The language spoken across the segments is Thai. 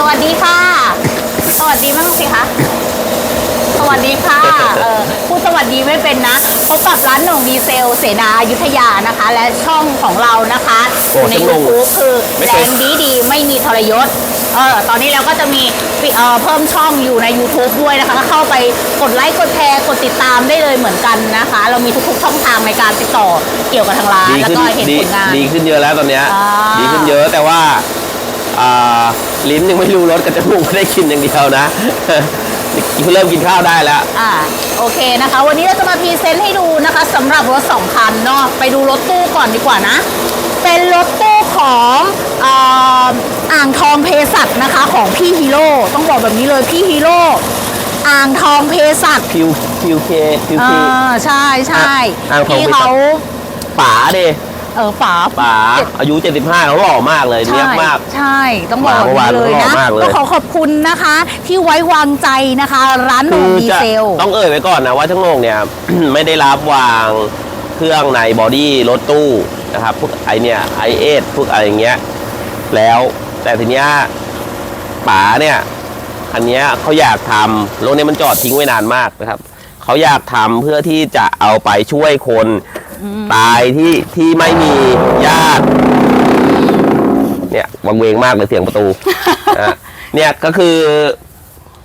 สวัสดีค่ะ สวัสดีมั้างสิคะ สวัสดีค่ะ เออพูดสวัสดีไม่เป็นนะ พบกับร้านหน่งดีเซล เสนาอยุธยานะคะ และช่องของเรานะคะโอ้ในช่างหน่ง YouTube คือไม่แรเคย งดีดีไม่มีทรยศ เออตอนนี้เราก็จะมีปิเอ่อเพิ่มช่องอยู่ใน YouTube ด้วยนะคะก็เข้าไปกดไลค์ กดแชร์ กดติดตามได้เลยเหมือนกันนะคะ เรามีทุกๆช่องทางในการติดต่อเกี่ยวกับทางร้าน ดีแล้วขึ้นก็เห็นดีผลงาน ดีขึ้นเยอะแล้วตอนเนี้ยอ่า ดีขึ้นเยอะแต่ว่าอ่า ลิ้นยังไม่รู้รสกับจมูกไม่ได้กินอย่างเดียวนะเริ่มกินข้าวได้แล้ว อ่า โอเคนะคะ วันนี้เราจะมาพรีเซนต์ให้ดูนะคะสำหรับรถสองคันเนาะไปดูรถตู้ก่อนดีกว่านะ เป็นรถตู้ของอ่าอ่างทองเพสัตนะคะ ของพี่ฮีโร่ต้องบอกแบบนี้เลยพี่ฮีโร่อ่างทองเพสัตพิวพิวเคพิวเอเคอใช่ใช่อ่างทองที่เภสัชเขาป๋าเด เออฝาป๋าอายุ 75เขาหล่อมากเลยเนียบมาก ใช่ ต้องบอกเมื่อวานเลยเขาหล่นะอมากเลยก็ขอขอบคุณนะคะ ที่ไว้วางใจนะคะ ร้านหคืนุ่มอดีจะเซล ต้องเอ่ยไว้ก่อนนะว่าทั้งโลกเนี่ย ไม่ได้รับวางเครื่องในบอดี้รถตู้นะครับพวกไอเนี่ยไอเอสพวกอะไรอย่างเงี้ยแล้วแต่ทีเนี้ยป๋าเนี่ยคันเนี้ยเขาอยากทำรถเนี้มันจอดทิ้งไว้นานมากนะครับเขาอยากทำเพื่อที่จะเอาไปช่วยคน ตายที่ที่ไม่มีญาติ เนี่ยวังเวงมากเลยเสียงประตูอะเนี่ยก็คือ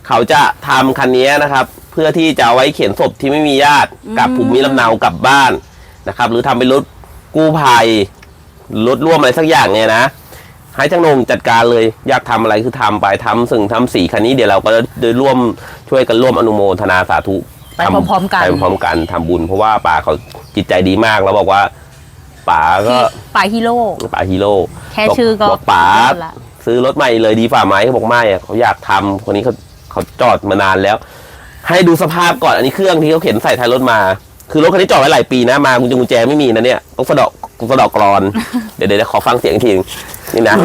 เขาจะทำคันนี้นะครับ เพื่อที่จะเอาไว้เขียนศพที่ไม่มีญาติกลับภูมิลำเนากลับบ้านนะครับ หรือทำเป็นรถกู้ภัยรถร่วมอะไรสักอย่างเนี่ยนะให้ช่างนงจัดการเลยอยากทำอะไรคือทำไปทำสิ่งทำสีคันนี้เดี๋ยวเราก็จะร่วมช่วยกันร่วมอนุโมทนาสาธุไปทำพร้อมๆกัน ไปพร้อมๆกันทำบุญเพราะว่าป่าเขา จิตใจดีมากแล้วบอกว่าป่าก็ปาฮีโร่ ป๋าฮีโร่แค่ชื่อก็บอกป๋าสุดยอดละ ซื้อรถใหม่เลยดีฝ่าไหมเขาบอกไม่อะเขาอยากทำคนนี้เขาเขาจอดมานานแล้ว ให้ดูสภาพก่อนอันนี้เครื่องที่เขาเข็นใส่ท้ายรถมา คือรถคันนี้จอดไว้หลายปีนะมากุญแจกุญแจไม่มีนะเนี่ยต้องสะเดาะสะเดาะกรอนเดี๋ยวเดี๋ยวขอฟังเสียงอีกทีนึงนี่นะ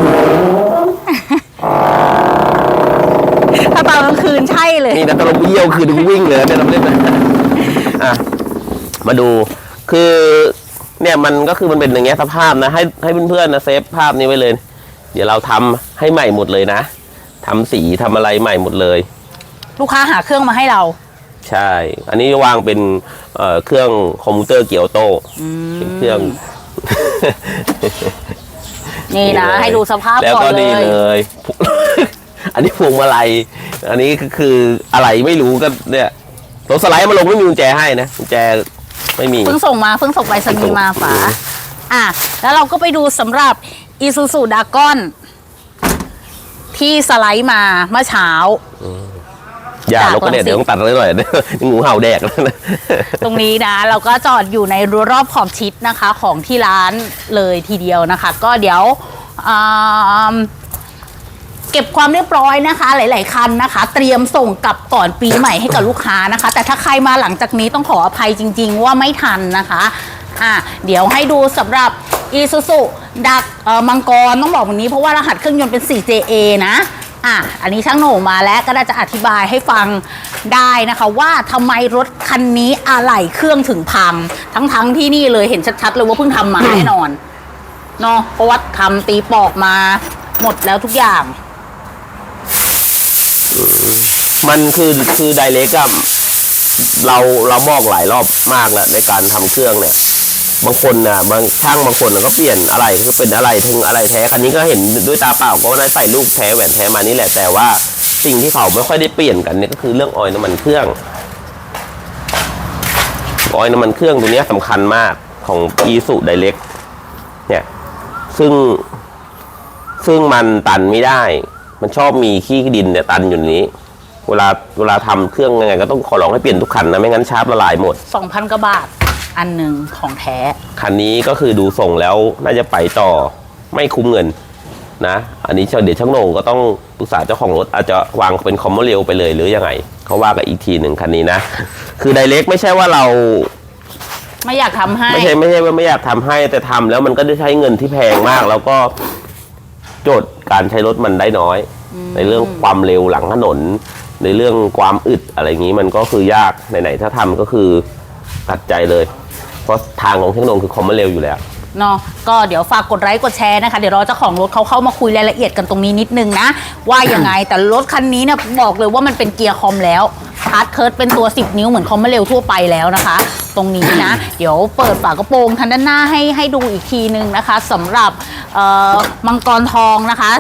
ถ้าตอนกลางคืนใช่เลย นี่นะตอนเราเยี่ยวคือดึงวิ่งเลยนะเนี่ยเราเล่นนะอะมาดู คือเนี่ยมันก็คือมันเป็นอย่างเงี้ยสภาพนะให้ให้เพื่อนๆนะเซฟภาพนี้ไว้เลย เดี๋ยวเราทำให้ใหม่หมดเลยนะทำสีทำอะไรใหม่หมดเลย ลูกค้าหาเครื่องมาให้เรา ใช่ อันนี้วางเป็นเอ่อเครื่องคอมพิวเตอร์เกียวโตเป็นเครื่อง นี่นะ ให้ดูสภาพแล้วก่อนก็เลนี่ยเลย อันนี้พวงมาลัยอันนี้ก็คืออะไรไม่รู้ก็เนี่ยตัวสไลด์มาลงไม่มีกุญแจให้นะกุญแจ ไม่มี เพิ่งส่งมาเพิ่งส่งไปสนีย์มาฝาอืมอะ แล้วเราก็ไปดูสำหรับ i s u z u d a g o n ที่สไลด์มาเมื่อเช้า อย่าจากลบก็เนี่ยหลังสิเดี๋ยวต้องตัดเลยหน่อยงูเห่าแดกแล้วนะตรงนี้นะ เราก็จอดอยู่ในรั้วรอบขอบชิดนะคะ ของที่ร้านเลยทีเดียวนะคะ ก็เดี๋ยวอ่า เก็บความเรียบร้อยนะคะ หลาย ๆ คันนะคะ เตรียมส่งกลับก่อนปีใหม่ให้กับลูกค้านะคะ แต่ถ้าใครมาหลังจากนี้ต้องขออภัยจริง ๆ ว่าไม่ทันนะคะอะเดี๋ยวให้ดูสำหรับ i s u z u ดักมังกรต้องบอกแบบนี้เพราะว่ารหัสเครื่องยนต์เป็น 4JA นะอะอันนี้ช่างโหน่มาแล้วก็น่าจะอธิบายให้ฟังได้นะคะว่าทำไมรถคันนี้อะไหล่เครื่องถึงพัง ทั้งๆที่นี่เลยเห็นชัด ๆ เลยว่าเพิ่งทำมาแน่นอนเนาะเพราะว่าทำตีปอกมาหมดแล้วทุกอย่าง มันคือคือไดเรกอะเราเราบอกหลายรอบมากแล้วในการทำเครื่องเนี่ย บางคนน่ะบางช่างบางคนก็เปลี่ยนอะไรคือเป็นอะไรถึงอะไรแท้คันนี้ก็เห็นด้วยตาเปล่าก็ได้ใส่ลูกแท้แหวนแท้มานี่แหละแต่ว่าสิ่งที่เขาไม่ค่อยได้เปลี่ยนกันเนี่ยก็คือเรื่องออยน้ำมันเครื่องออยน้ำมันเครื่องตัวนี้ยสำคัญมากของอีสุไดเรกเนี่ยซึ่งซึ่งมันตันไม่ได้ มันชอบมีขี้ดินเนี่ยตันอยู่ในนี้ เวลาเวลาทำเครื่องยังไงก็ต้องขอร้องให้เปลี่ยนทุกคันนะไม่งั้นชาร์ปละลายหมด 2,000กว่าบาท อันหนึ่งของแท้ คันนี้ก็คือดูส่งแล้วน่าจะไปต่อไม่คุ้มเงินนะ อันนี้เดี๋ยวช่างโหนงก็ต้องปรึกษาเจ้าของรถอาจจะวางเป็นคอมมอเรลไปเลยหรือยังไงเขาว่ากันอีกทีหนึ่งคันนี้นะ คือไดเรกไม่ใช่ว่าเราไม่อยากทำให้ ไม่ใช่ไม่ใช่ว่าไม่อยากทำให้แต่ทำแล้วมันก็ได้ใช้เงินที่แพงมาก แล้วก็ โจทย์การใช้รถมันได้น้อย ในเรื่องความเร็วหลังถนน ในเรื่องความอึดอะไรอย่างนี้มันก็คือยากไหนๆถ้าทำก็คือตัดใจเลย เพราะทางของเทคโนโลยีคือคอมมอนเร็วอยู่แล้วเนาะก็เดี๋ยวฝากกดไลค์กดแชร์นะคะ เดี๋ยวเราเจ้าของรถเขาเข้ามาคุยรายละเอียดกันตรงนี้นิดนึงนะ ว่ายังไงแต่รถคันนี้เนี่ยบอกเลยว่ามันเป็นเกียร์คอมแล้วฮาร์ดเคิร์ดเป็นตัว 10 นิ้วเหมือนคอมไม่เร็วทั่วไปแล้วนะคะ ตรงนี้นะ เดี๋ยวเปิดฝากระโปรงทางด้านหน้าให้ให้ดูอีกทีนึงนะคะสำหรับเอ่อมังกรทองนะคะ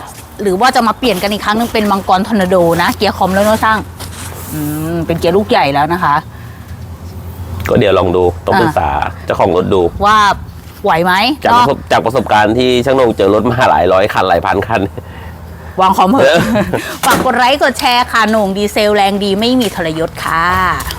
หรือว่าจะมาเปลี่ยนกันอีกครั้งนึงเป็นมังกรทอร์นาโดนะ เกียร์คอมแล้วเนอะช่างอืมเป็นเกียร์ลูกใหญ่แล้วนะคะ ก็เดี๋ยวลองดูต้องปรึกษาเจ้าของรถดูว่าไหวไหมจากประสบจากประสบการณ์ที่ช่างนงเจอรถมาหลายร้อยคันหลายพันคันวางคอมเหเออะอฝากกดไลค์กดแชร์ค่ะโหน่งดีเซลแรงดีไม่มีทรยศค่ะ